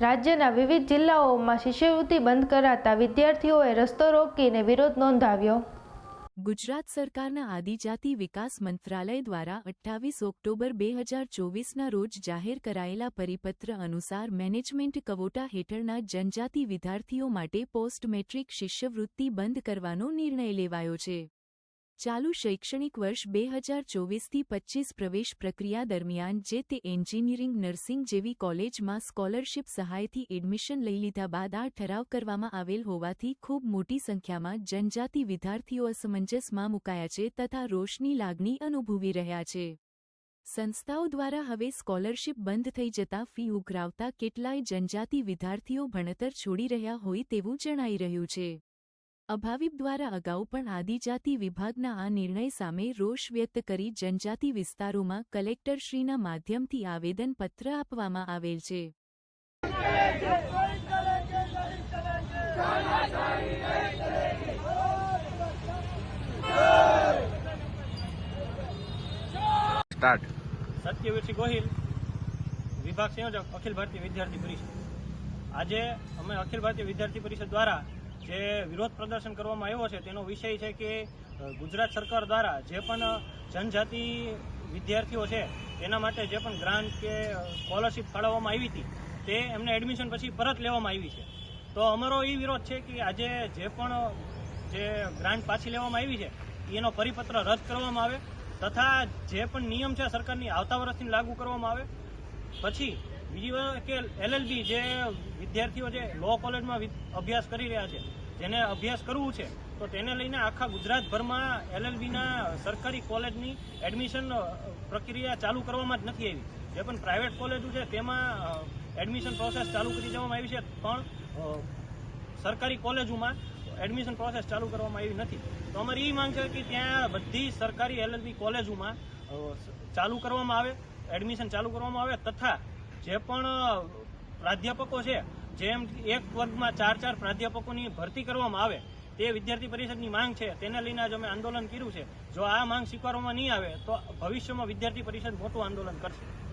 રાજ્યના વિવિધ જિલ્લાઓમાં શિષ્યવૃત્તિ બંધ કરાતા વિદ્યાર્થીઓએ રસ્તો રોકીને વિરોધ નોંધાવ્યો. ગુજરાત સરકારના આદિજાતિ વિકાસ મંત્રાલય દ્વારા અઠ્ઠાવીસ ઓક્ટોબર બે હજાર ચોવીસના રોજ જાહેર કરાયેલા પરિપત્ર અનુસાર મેનેજમેન્ટ કવોટા હેઠળના જનજાતિ વિદ્યાર્થીઓ માટે પોસ્ટ મેટ્રિક શિષ્યવૃત્તિ બંધ કરવાનો નિર્ણય લેવાયો છે. ચાલુ શૈક્ષણિક વર્ષ બે હજાર ચોવીસથી પચ્ચીસ પ્રવેશ પ્રક્રિયા દરમિયાન જે તે એન્જિનિયરિંગ, નર્સિંગ જેવી કોલેજમાં સ્કોલરશિપ સહાયથી એડમિશન લઈ લીધા બાદ આ ઠરાવ કરવામાં આવેલ હોવાથી ખૂબ મોટી સંખ્યામાં જનજાતિ વિદ્યાર્થીઓ અસમંજસમાં મુકાયા છે તથા રોષની લાગણી અનુભવી રહ્યા છે. સંસ્થાઓ દ્વારા હવે સ્કોલરશિપ બંધ થઈ જતા ફી ઉઘરાવતા કેટલાય જનજાતિ વિદ્યાર્થીઓ ભણતર છોડી રહ્યા હોય તેવું જણાઈ રહ્યું છે. અભાવિપ દ્વારા અગાઉ પણ આદિજાતિ વિભાગના આ નિર્ણય સામે રોષ વ્યક્ત કરી જનજાતિ વિસ્તારોમાં કલેક્ટરશ્રીના માધ્યમથી આવેદનપત્ર આપવામાં આવેલ છે. સત્યવીરસિંહ ગોહિલ વિભાગ સંયોજક અખિલ ભારતીય વિદ્યાર્થી પરિષદ. આજે અમે અખિલ ભારતીય વિદ્યાર્થી પરિષદ દ્વારા જે વિરોધ પ્રદર્શન કરવામાં આવ્યો છે, તેનો વિષય છે કે ગુજરાત સરકાર દ્વારા જે પણ જનજાતિ વિદ્યાર્થીઓ છે, તેના માટે જે પણ ગ્રાન્ટ કે સ્કોલરશિપ ફાળવવામાં આવી હતી, તે એમને એડમિશન પછી પરત લેવામાં આવી છે. તો અમારો એ વિરોધ છે કે આજે જે પણ જે ગ્રાન્ટ પાછી લેવામાં આવી છે, એનો પરિપત્ર રદ કરવામાં આવે, તથા જે પણ નિયમ છે સરકારની આવતા વર્ષથી લાગુ કરવામાં આવે, પછી બીજી કે એલએલબી જે વિદ્યાર્થીઓ જે લો કોલેજમાં અભ્યાસ કરી રહ્યા છે, જેને અભ્યાસ કરવું છે, તો તેને લઈને આખા ગુજરાતભરમાં એલએલબીના સરકારી કોલેજની એડમિશન પ્રક્રિયા ચાલુ કરવામાં જ નથી આવી. જે પણ પ્રાઇવેટ કોલેજો છે, તેમાં એડમિશન પ્રોસેસ ચાલુ કરી દેવામાં આવી છે, પણ સરકારી કોલેજોમાં એડમિશન પ્રોસેસ ચાલુ કરવામાં આવી નથી. તો અમારી એ માંગ છે કે ત્યાં બધી સરકારી એલએલબી કોલેજોમાં ચાલુ કરવામાં આવે એડમિશન ચાલુ કરવામાં આવે, તથા જે પણ પ્રાધ્યાપકો છે, જેમ એક વર્ગમાં ચાર ચાર પ્રાધ્યાપકોની ભરતી કરવામાં આવે, તે વિદ્યાર્થી પરિષદની માંગ છે, તેને લઈને આજે અમે આંદોલન કર્યું છે. જો આ માંગ સ્વીકારવામાં નહીં આવે, તો ભવિષ્યમાં વિદ્યાર્થી પરિષદ મોટું આંદોલન કરશે.